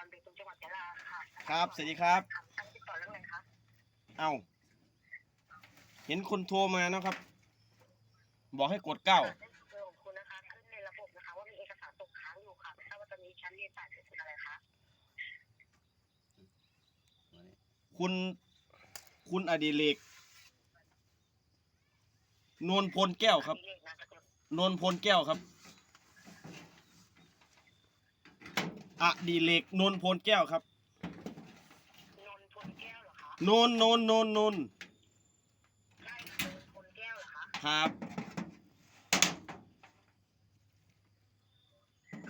ครับสวัสดีครับถามทางติดต่อเรื่องอะไรคะเอ้าเห็นคนโทรมาเนาะครับ บอกให้กดเก้าเรื่องของคุณนะคะขึ้นในระบบนะคะว่ามีเอกสารตกค้างอยู่ค่ะไม่ทราบว่าตอนนี้ชั้นเรียนสายเป็นอะไรคะคุณคุณอดิเรกนวลพลแก้วครับมีเลขนามสกุลนวลพลแก้วครับ อดิเรกนวลพลแก้วครับนนพลแก้วเหรอคะนนนนนนนนใช่นนพลแก้วเหรอคะครับ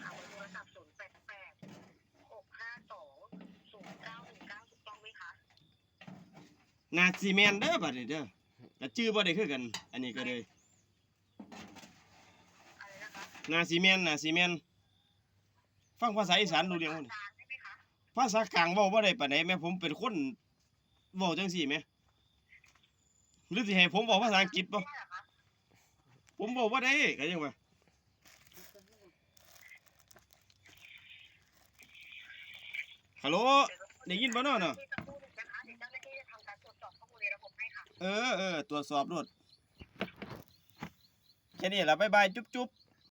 ข่าวโทรศัพท์ศูนย์แปดแปดหกห้าสองศูนย์เก้าหนึ่งเก้าถูกต้องไหมคะนาซีแมนเด้อบัดนี้เด้อแต่ชื่อบ่ได้คือกัน อันนี้ก็เลยอะไรนะคะ นาซีแมนนาซีแมน ฟังภาษาอีสานรู้เรื่องบ่นี่ภาษากลางเว้าบ่ได้ปานใดแม่ผมเป็นคนเว้าจังซี่แม่หรือสิให้ผมเว้าภาษาอังกฤษบ่ผมเว้าบ่ได้ก็ยังว่าฮัลโหลได้ยินบ่เนาะเนาะเออเออตรวจสอบรถแค่นี้ล่ะบ๊ายบายจุ๊บจุ๊บ